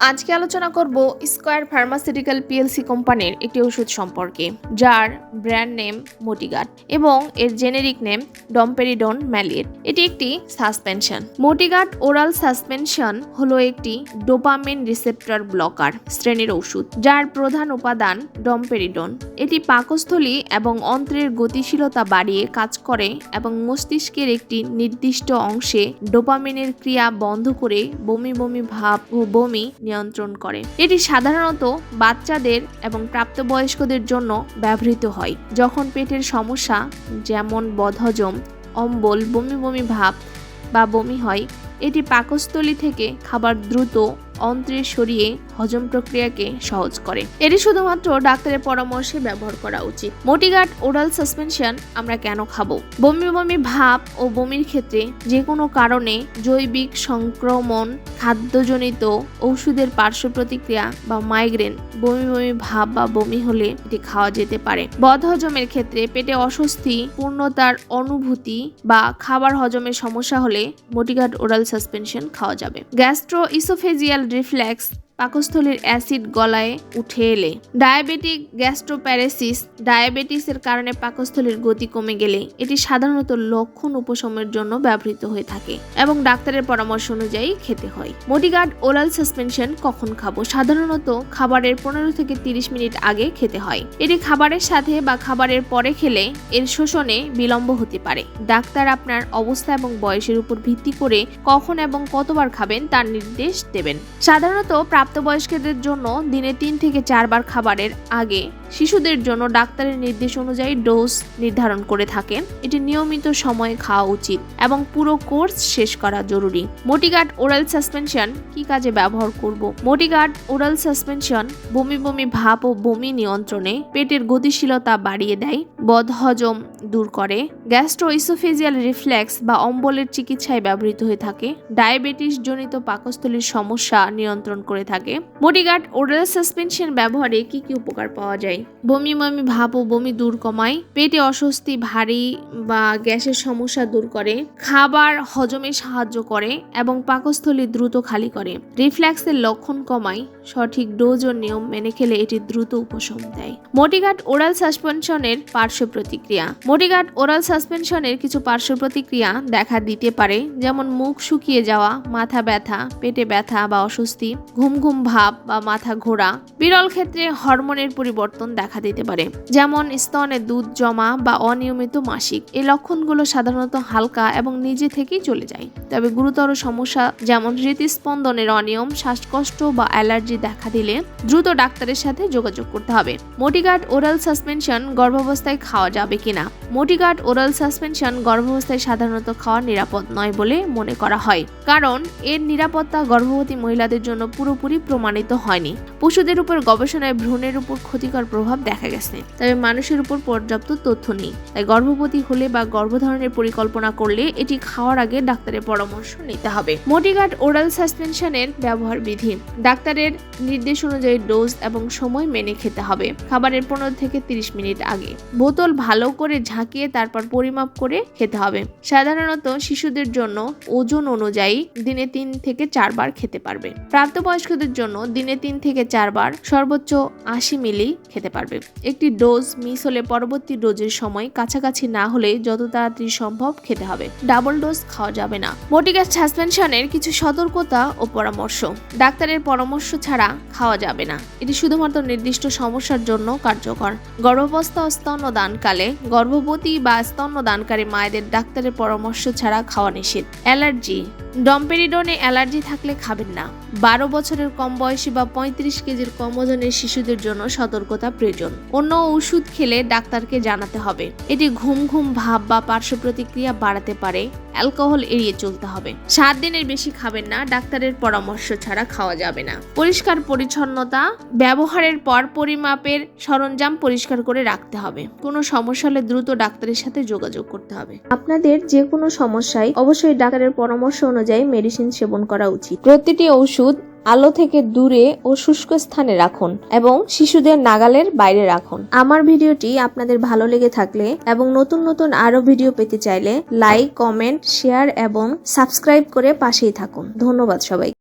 আজকে আলোচনা করব স্কোয়ার ফার্মাসিউটিক্যাল পিএলসি কোম্পানির একটি ওষুধ সম্পর্কে, যার ব্র্যান্ড নেম মোটিগাট এবং এর জেনেরিক নেম ডম্পেরিডন ম্যালির এটি একটি সাসপেনশন। মোটিগাট ওরাল সাসপেনশন হলো একটি ডোপামিন রিসেপ্টর ব্লকার শ্রেণির ওষুধ, যার প্রধান উপাদান ডম্পেরিডন। এটি পাকস্থলী এবং অন্ত্রের গতিশীলতা বাড়িয়ে কাজ করে এবং মস্তিষ্কের একটি নির্দিষ্ট অংশে ডোপামিনের ক্রিয়া বন্ধ করে বমি বমি ভাব ও বমি নিয়ন্ত্রণ করে। এটি সাধারণত বাচ্চাদের এবং প্রাপ্তবয়স্কদের জন্য ব্যবহৃত হয়। যখন পেটের সমস্যা, যেমন বদহজম, অম্বল, বমি বমি ভাব বা বমি হয়, এটি পাকস্থলী থেকে খাবার দ্রুত অন্ত্রে সরিয়ে হজম প্রক্রিয়াকে সহজ করে। এটি শুধুমাত্র ডাক্তারের পরামর্শে ব্যবহার করা উচিত। মোটিগাট ওরাল সাসপেনশন আমরা কেন খাব? বমি বমি ভাব ও বমির ক্ষেত্রে যে কোনো কারণে জৈবিক সংক্রমণ, খাদ্যজনিত ওষুধের পার্শ্ব প্রতিক্রিয়া বা মাইগ্রেন, বমি বমি ভাব বা বমি হলে এটি খাওয়া যেতে পারে। বদহজমের ক্ষেত্রে পেটে অস্বস্তি, পূর্ণতার অনুভূতি বা খাবার হজমের সমস্যা হলে মোটিগাট ওরাল সাসপেনশন খাওয়া যাবে। গ্যাস্ট্রো ইসোফেজিয়াল রিফ্লেক্স পাকস্থলীর অ্যাসিড গলায় উঠে এলে। ডায়াবেটিক গ্যাস্ট্রোপ্যারেসিস ডায়াবেটিসের কারণে পাকস্থলীর গতি কমে গেলে এটি সাধারণত লক্ষণ উপশমের জন্য ব্যবহৃত হয়ে থাকে এবং ডাক্তারের পরামর্শ অনুযায়ী খেতে হয়। মোটিগার্ড ওরাল সাসপেনশন কখন খাব? সাধারণত খাবারের পনেরো থেকে তিরিশ মিনিট আগে খেতে হয়। এটি খাবারের সাথে বা খাবারের পরে খেলে এর শোষণে বিলম্ব হতে পারে। ডাক্তার আপনার অবস্থা এবং বয়সের উপর ভিত্তি করে কখন এবং কতবার খাবেন তার নির্দেশ দেবেন। সাধারণত প্রাপ্তবয়স্কদের জন্য দিনে তিন থেকে চারবার খাবারের আগে শিশুদের জন্য ডাক্তারের নির্দেশ অনুযায়ী ডোজ নির্ধারণ করে থাকেন। এটি নিয়মিত সময়ে খাওয়া উচিত এবং পুরো কোর্স শেষ করা জরুরি। মোটিগার্ড ওরাল সাসপেনশন কি কাজে ব্যবহার করব? মোটিগার্ড ওরাল সাসপেনশন বমি বমি ভাব ও বমি নিয়ন্ত্রণে পেটের গতিশীলতা বাড়িয়ে দেয়। বদহজম দূর করে। গ্যাস্ট্রো ইসোফেজিয়াল রিফ্লেক্স বা অম্বলের চিকিৎসায় ব্যবহৃত হয়ে থাকে। ডায়াবেটিস জনিত পাকস্থলীর সমস্যা নিয়ন্ত্রণ করে থাকে। মোটিগার্ড ওরাল সাসপেনশন ব্যবহারে কি কি উপকার পাওয়া যায়? বমি বমি ভাব ও বমি দূর কমায়। পেটে অস্বস্তি, ভারী বা গ্যাসের সমস্যা দূর করে। খাবার হজমে সাহায্য করে এবং পাকস্থলী দ্রুত খালি করে। রিফ্ল্যাক্সের লক্ষণ কমায়। সঠিক ডোজ ও নিয়ম মেনে খেলে এটি দ্রুত উপশম দেয়। মোটিগাট ওরাল সাসপেনশনের পার্শ্ব প্রতিক্রিয়া। মোটিগাট ওরাল সাসপেনশনের কিছু পার্শ্ব প্রতিক্রিয়া দেখা দিতে পারে, যেমন মুখ শুকিয়ে যাওয়া, মাথা ব্যথা, পেটে ব্যথা বা অস্বস্তি, ঘুম ঘুম ভাব বা মাথা ঘোরা। বিরল ক্ষেত্রে হরমোনের পরিবর্তন দেখা দিতে পারে, যেমন স্তনে দুধ জমা বা অনিয়মিত মাসিক। এই লক্ষণগুলো সাধারণত হালকা এবং নিজে থেকেই চলে যায়। তবে গুরুতর সমস্যা যেমন হৃদস্পন্দনের অনিয়ম, শ্বাসকষ্ট বা অ্যালার্জি দেখা দিলে দ্রুত ডাক্তারের সাথে যোগাযোগ করতে হবে। মোটিগার্ড ওরাল সাসপেনশন গর্ভাবস্থায় খাওয়া যাবে কিনা। মোটিগার্ড ওরাল সাসপেনশন গর্ভাবস্থায় সাধারণত খাওয়া নিরাপদ নয় বলে মনে করা হয়। কারণ, এর নিরাপত্তা গর্ভবতী মহিলাদের জন্য পুরোপুরি প্রমাণিত হয়নি। পশুদের উপর গবেষণায় ভ্রূণের উপর ক্ষতিকর প্রভাব দেখা গেছে। তবে মানুষের উপর পর্যাপ্ত তথ্য নেই। তাই গর্ভবতী হলে বা গর্ভধারণের পরিকল্পনা করলে এটি খাওয়ার আগে ডাক্তারের পরামর্শ নিতে হবে। মোটিগার্ড ওরাল সাসপেনশনের ব্যবহার বিধি। ডাক্তারের নির্দেশ অনুযায়ী ডোজ এবং সময় মেনে খেতে হবে। খাবারের পনেরো থেকে তিরিশ মিনিট আগে। বোতল ভালো করে ঝাঁকিয়ে তারপর পরিমাপ করে খেতে হবে। সাধারণত শিশুদের জন্য ওজন অনুযায়ী দিনে তিন থেকে চারবার খেতে পারবে। প্রাপ্তবয়স্কদের জন্য দিনে তিন থেকে চারবার সর্বোচ্চ আশি মিলি খেতে পারবে। একটি ডোজ মিস হলে পরবর্তী ডোজের সময় কাছাকাছি না হলে যত তাড়াতাড়ি সম্ভব খেতে হবে। ডাবল ডোজ খাওয়া যাবে না। মোটিগাস সাসপেনশনের কিছু সতর্কতা ও পরামর্শ। ডাক্তারের পরামর্শ ছাড়া খাওয়া যাবে না। এটি শুধুমাত্র নির্দিষ্ট সমস্যার জন্য কার্যকর। গর্ভাবস্থা স্তন ও স্তন্যদানকালে গর্ভবতী বা স্তন্যদানকারী মায়েদের ডাক্তারের পরামর্শ ছাড়া খাওয়া নিষেধ। অ্যালার্জি। ডম্পেরিডনে অ্যালার্জি থাকলে খাবেন না। বারো বছরের কম বয়সী বা পঁয়ত্রিশ কেজির কম ওজনের শিশুদের জন্য সতর্কতা প্রয়োজন। অন্য ওষুধ খেলে ডাক্তারকে জানাতে হবে। এটি ঘুম ঘুম ভাব বা পার্শ্ব প্রতিক্রিয়া বাড়াতে পারে। অ্যালকোহল এড়িয়ে চলতে হবে। সাত দিনের বেশি খাবেন না, ডাক্তারের পরামর্শ ছাড়া খাওয়া যাবে না। পরিষ্কার পরিচ্ছন্নতা। ব্যবহারের পর পরিমাপের সরঞ্জাম পরিষ্কার করে রাখতে হবে। কোনো সমস্যা হলে দ্রুত ডাক্তারের সাথে যোগাযোগ করতে হবে। আপনাদের যে কোনো সমস্যায় অবশ্যই ডাক্তারের পরামর্শ অনুযায়ী মেডিসিন সেবন করা উচিত। প্রতিটি ওষুধ আলো থেকে দূরে ও শুষ্ক স্থানে রাখুন এবং শিশুদের নাগালের বাইরে রাখুন। আমার ভিডিওটি আপনাদের ভালো লেগে থাকলে এবং নতুন নতুন আরও ভিডিও পেতে চাইলে লাইক, কমেন্ট, শেয়ার এবং সাবস্ক্রাইব করে পাশেই থাকুন। ধন্যবাদ সবাই